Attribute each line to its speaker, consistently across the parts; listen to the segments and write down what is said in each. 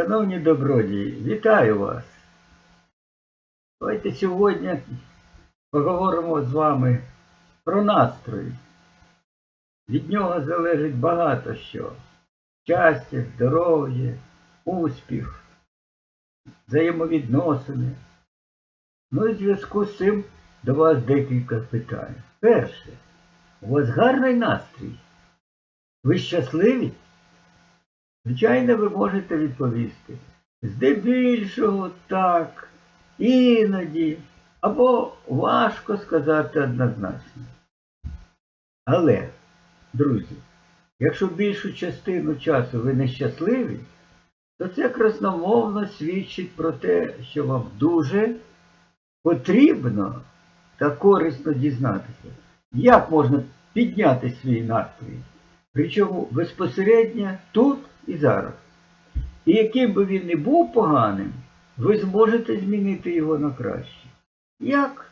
Speaker 1: Шановні добродії, вітаю вас. Давайте сьогодні поговоримо з вами про настрої. Від нього залежить багато що. Щастя, здоров'я, успіх, взаємовідносини. Ну і в зв'язку з цим до вас декілька питань. Перше, у вас гарний настрій? Ви щасливі? Звичайно, ви можете відповісти. Здебільшого так, іноді, або важко сказати однозначно. Але, друзі, якщо більшу частину часу ви нещасливі, то це красномовно свідчить про те, що вам дуже потрібно та корисно дізнатися, як можна підняти свій настрій. Причому безпосередньо тут і зараз. І яким би він не був поганим, ви зможете змінити його на краще. Як?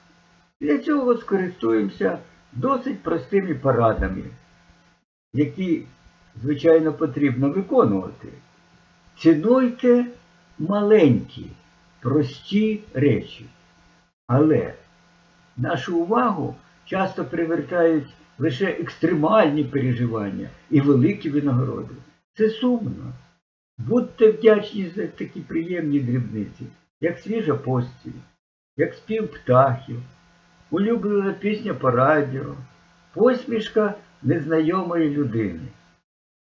Speaker 1: Для цього скористуємося досить простими порадами, які, звичайно, потрібно виконувати. Цінуйте маленькі, прості речі. Але нашу увагу часто привертають лише екстремальні переживання і великі винагороди. Це сумно. Будьте вдячні за такі приємні дрібниці, як свіжа постіль, як спів птахів, улюблена пісня по радіо, посмішка незнайомої людини.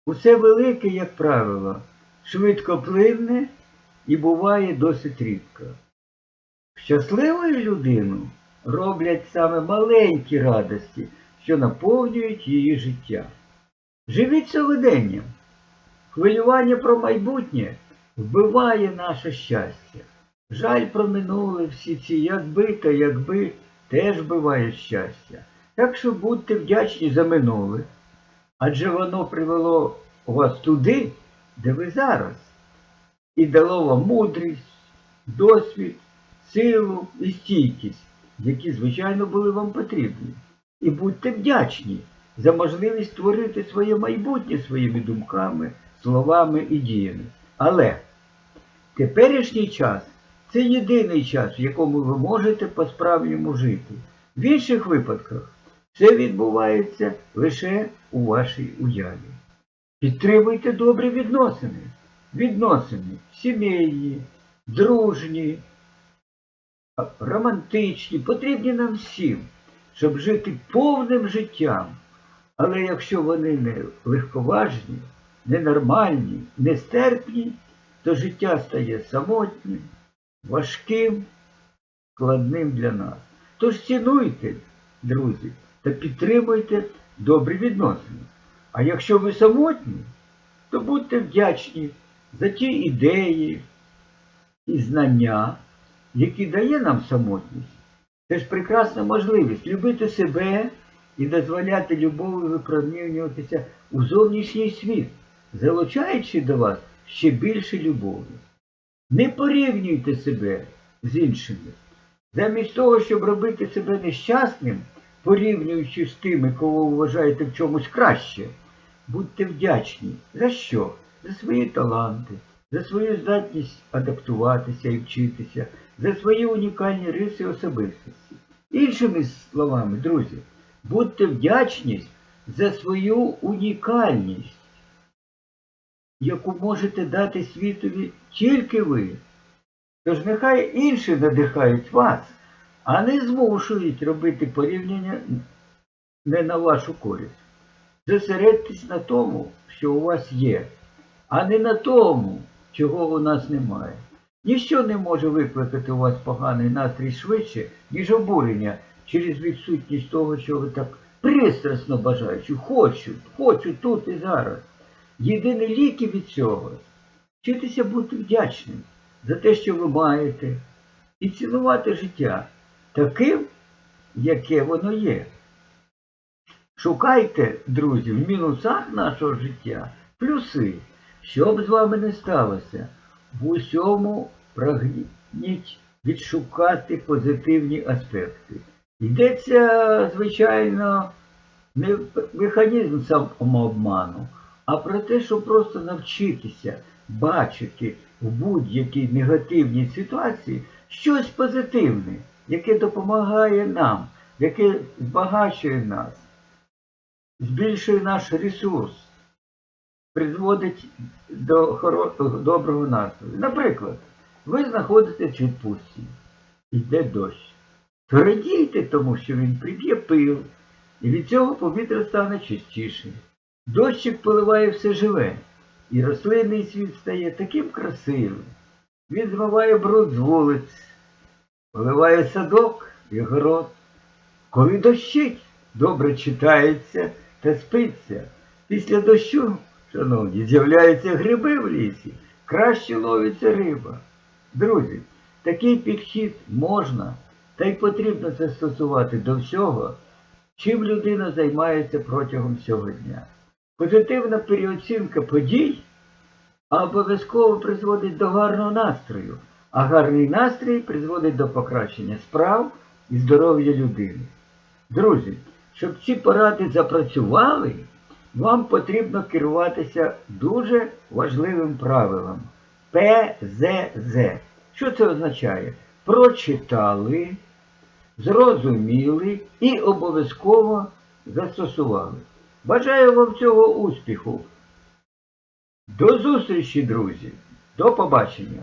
Speaker 1: Усе велике, як правило, швидко плинне і буває досить рідко. Щасливою людину роблять саме маленькі радості, що наповнюють її життя. Живіть сьогоденням. Хвилювання про майбутнє вбиває наше щастя. Жаль про минуле всі ці якби та якби теж вбиває щастя. Так що будьте вдячні за минуле, адже воно привело вас туди, де ви зараз, і дало вам мудрість, досвід, силу і стійкість, які, звичайно, були вам потрібні. І будьте вдячні за можливість створити своє майбутнє своїми думками, словами і діями. Але теперішній час це єдиний час, в якому ви можете по-справжньому жити. В інших випадках це відбувається лише у вашій уяві. Підтримуйте добрі відносини. Відносини сімейні, дружні, романтичні, потрібні нам всім, щоб жити повним життям. Але якщо вони не легковажні, ненормальні, нестерпні, то життя стає самотнім, важким, складним для нас. Тож цінуйте, друзі, та підтримуйте добрі відносини. А якщо ви самотні, то будьте вдячні за ті ідеї і знання, які дає нам самотність. Це ж прекрасна можливість любити себе і дозволяти любові випромінюватися у зовнішній світ, залучаючи до вас ще більше любові. Не порівнюйте себе з іншими. Замість того, щоб робити себе нещасним, порівнюючи з тими, кого ви вважаєте в чомусь краще, будьте вдячні. За що? За свої таланти, за свою здатність адаптуватися і вчитися, за свої унікальні риси особистості. Іншими словами, друзі, будьте вдячні за свою унікальність, яку можете дати світові тільки ви. Тож нехай інші надихають вас, а не змушують робити порівняння не на вашу користь. Зосередьтесь на тому, що у вас є, а не на тому, чого у нас немає. Ніщо не може викликати у вас поганий настрій швидше, ніж обурення через відсутність того, що ви так пристрасно бажаючи, хочу, хочу тут і зараз. Єдині ліки від цього вчитися бути вдячним за те, що ви маєте, і цінувати життя таким, яке воно є. Шукайте, друзі, в мінусах нашого життя плюси. Що б з вами не сталося, в усьому прагніть відшукати позитивні аспекти. Йдеться, звичайно, механізм самообману, а про те, щоб просто навчитися бачити в будь-якій негативній ситуації щось позитивне, яке допомагає нам, яке збагачує нас, збільшує наш ресурс, призводить до хоро- доброго настрою. Наприклад, ви знаходитесь в відпустці, йде дощ. Радійте тому, що він приб'є пил, і від цього повітря стане чистіше. Дощик поливає все живе, і рослинний світ стає таким красивим. Він змиває бруд з вулиць, поливає садок і город. Коли дощить, добре читається та спиться. Після дощу, шановні, з'являються гриби в лісі, краще ловиться риба. Друзі, такий підхід можна та й потрібно застосувати до всього, чим людина займається протягом всього дня. Позитивна переоцінка подій обов'язково призводить до гарного настрою, а гарний настрій призводить до покращення справ і здоров'я людини. Друзі, щоб ці поради запрацювали, вам потрібно керуватися дуже важливим правилом ПЗЗ. Що це означає? Прочитали, зрозуміли і обов'язково застосували. Бажаю вам цього успіху. До зустрічі, друзі. До побачення.